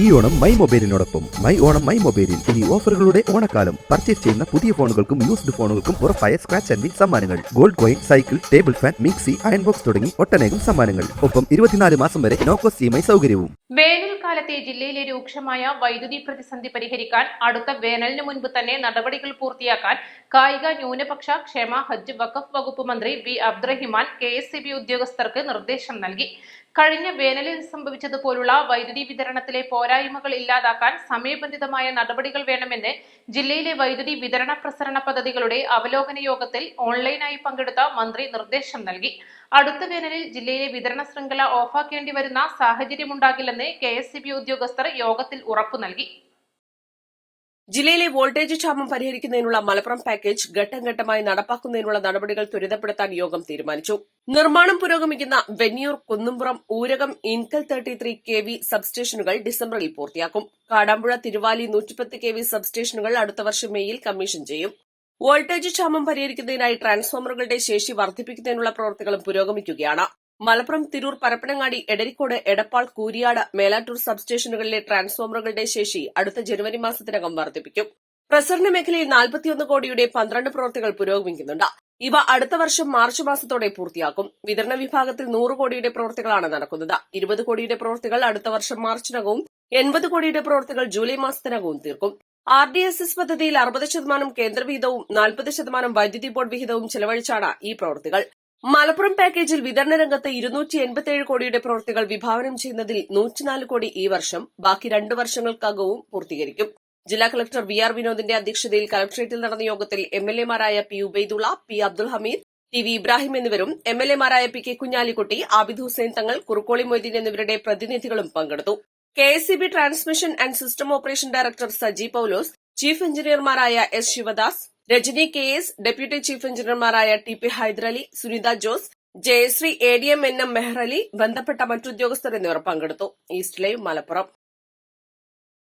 ഈ ഓണം മൈ മൊബൈലിനോടൊപ്പം my Onam my മൊബൈലിൽ ഇനി ഓഫറുകളുടെ ഓണക്കാലം. പർച്ചേസ് ചെയ്യുന്ന പുതിയ ഫോണുകൾക്കും യൂസ്ഡ് ഫോണുകൾക്കും ഉറപ്പായ സ്ക്രാച്ച് ആൻഡ് സമ്മാനങ്ങൾ. Gold coin cycle table fan mixie iron box തുടങ്ങി ഒട്ടനേകം സമ്മാനങ്ങൾ. ഒപ്പം ഇരുപത്തിനാല് മാസം വരെ നോ കോസ്റ്റ് ഇ സൗകര്യവും. വേനൽക്കാലത്തെ ജില്ലയിലെ രൂക്ഷമായ വൈദ്യുതി പ്രതിസന്ധി പരിഹരിക്കാൻ അടുത്ത വേനലിന് മുൻപ് തന്നെ നടപടികൾ പൂർത്തിയാക്കാൻ കായിക ന്യൂനപക്ഷ ക്ഷേമ ഹജ്ജ് വഖഫ് വകുപ്പ് മന്ത്രി വി അബ്ദുറഹിമാൻ കെ എസ് ഉദ്യോഗസ്ഥർക്ക് നിർദ്ദേശം നൽകി. കഴിഞ്ഞ വേനലിൽ സംഭവിച്ചതുപോലുള്ള വൈദ്യുതി വിതരണത്തിലെ പോരായ്മകൾ ഇല്ലാതാക്കാൻ സമയബന്ധിതമായ നടപടികൾ വേണമെന്ന് ജില്ലയിലെ വൈദ്യുതി വിതരണ പ്രസരണ പദ്ധതികളുടെ അവലോകന യോഗത്തിൽ ഓൺലൈനായി പങ്കെടുത്ത മന്ത്രി നിർദ്ദേശം നൽകി. അടുത്ത വേനലിൽ ജില്ലയിലെ വിതരണ ശൃംഖല ഓഫാക്കേണ്ടി വരുന്ന സാഹചര്യമുണ്ടാകില്ലെന്ന് കെ ഉദ്യോഗസ്ഥർ യോഗത്തിൽ ഉറപ്പു നൽകി. ജില്ലയിലെ വോൾട്ടേജ് ക്ഷാമം പരിഹരിക്കുന്നതിനുള്ള മലപ്പുറം പാക്കേജ് ഘട്ടം ഘട്ടമായി നടപ്പാക്കുന്നതിനുള്ള നടപടികൾ ത്വരിതപ്പെടുത്താൻ യോഗം തീരുമാനിച്ചു. നിർമ്മാണം പുരോഗമിക്കുന്ന Venniyur Kunnumpuram Oorakam Inkel thirty three K V സബ്സ്റ്റേഷനുകൾ ഡിസംബറിൽ പൂർത്തിയാക്കും. കാടാമ്പുഴ തിരുവാലി നൂറ്റിപ്പത്ത് കെ വി സബ്സ്റ്റേഷനുകൾ അടുത്ത വർഷം മേയിൽ കമ്മീഷൻ ചെയ്യും. വോൾട്ടേജ് ക്ഷാമം പരിഹരിക്കുന്നതിനായി ട്രാൻസ്ഫോമറുകളുടെ ശേഷി വർദ്ധിപ്പിക്കുന്നതിനുള്ള പ്രവർത്തികളും പുരോഗമിക്കുകയാണ്. മലപ്പുറം തിരൂർ പരപ്പനങ്ങാടി എടരിക്കോട് എടപ്പാൾ കൂരിയാട് മേലാറ്റൂർ സബ്സ്റ്റേഷനുകളിലെ ട്രാൻസ്ഫോമറുകളുടെ ശേഷി അടുത്ത ജനുവരി മാസത്തിനകം വർദ്ധിപ്പിക്കും. പ്രസരണ മേഖലയിൽ നാൽപ്പത്തിയൊന്ന് കോടിയുടെ പന്ത്രണ്ട് പ്രവൃത്തികൾ പുരോഗമിക്കുന്നുണ്ട്. ഇവ അടുത്ത വർഷം മാർച്ച് മാസത്തോടെ പൂർത്തിയാക്കും. വിതരണ വിഭാഗത്തിൽ നൂറ് കോടിയുടെ പ്രവൃത്തികളാണ് നടക്കുന്നത്. ഇരുപത് കോടിയുടെ പ്രവൃത്തികൾ അടുത്ത വർഷം മാർച്ചിനകവും എൺപത് കോടിയുടെ പ്രവൃത്തികൾ ജൂലൈ മാസത്തിനകവും തീർക്കും. ആർ ഡി എസ് എസ് പദ്ധതിയിൽ അറുപത് ശതമാനം കേന്ദ്രവിഹിതവും നാൽപ്പത് ശതമാനം വൈദ്യുതി ബോർഡ് വിഹിതവും ചെലവഴിച്ചാണ് ഈ പ്രവൃത്തികൾ. മലപ്പുറം പാക്കേജിൽ വിതരണ രംഗത്ത് ഇരുന്നൂറ്റി എൺപത്തിയേഴ് കോടിയുടെ പ്രവൃത്തികൾ വിഭാവനം ചെയ്യുന്നതിൽ നൂറ്റിനാല് കോടി ഈ വർഷം ബാക്കി രണ്ട് വർഷങ്ങൾക്കകവും പൂർത്തീകരിക്കും. ജില്ലാ കളക്ടർ വി ആർ വിനോദിന്റെ അധ്യക്ഷതയിൽ കളക്ടറേറ്റിൽ നടന്ന യോഗത്തിൽ M L എമാരായ P Ubaidulla P Abdul Hameed T V Ibrahim എന്നിവരും എം എൽ എമാരായ പി കെ കുഞ്ഞാലിക്കുട്ടി ആബിദ് ഹുസൈൻ തങ്ങൾ കുറുക്കോളി മൊയ്തീൻ എന്നിവരുടെ പ്രതിനിധികളും പങ്കെടുത്തു. K S C B transmission and system operation director Saji Paulose chief എഞ്ചിനീയർമാരായ S Sivadas Rajani K S deputy chief എഞ്ചിനീയർമാരായ T P Hyderali Sunitha Jose Jayasree A D M N M Mehrali ബന്ധപ്പെട്ട മറ്റുദ്യോഗസ്ഥർ എന്നിവർ പങ്കെടുത്തു. East live Malappuram.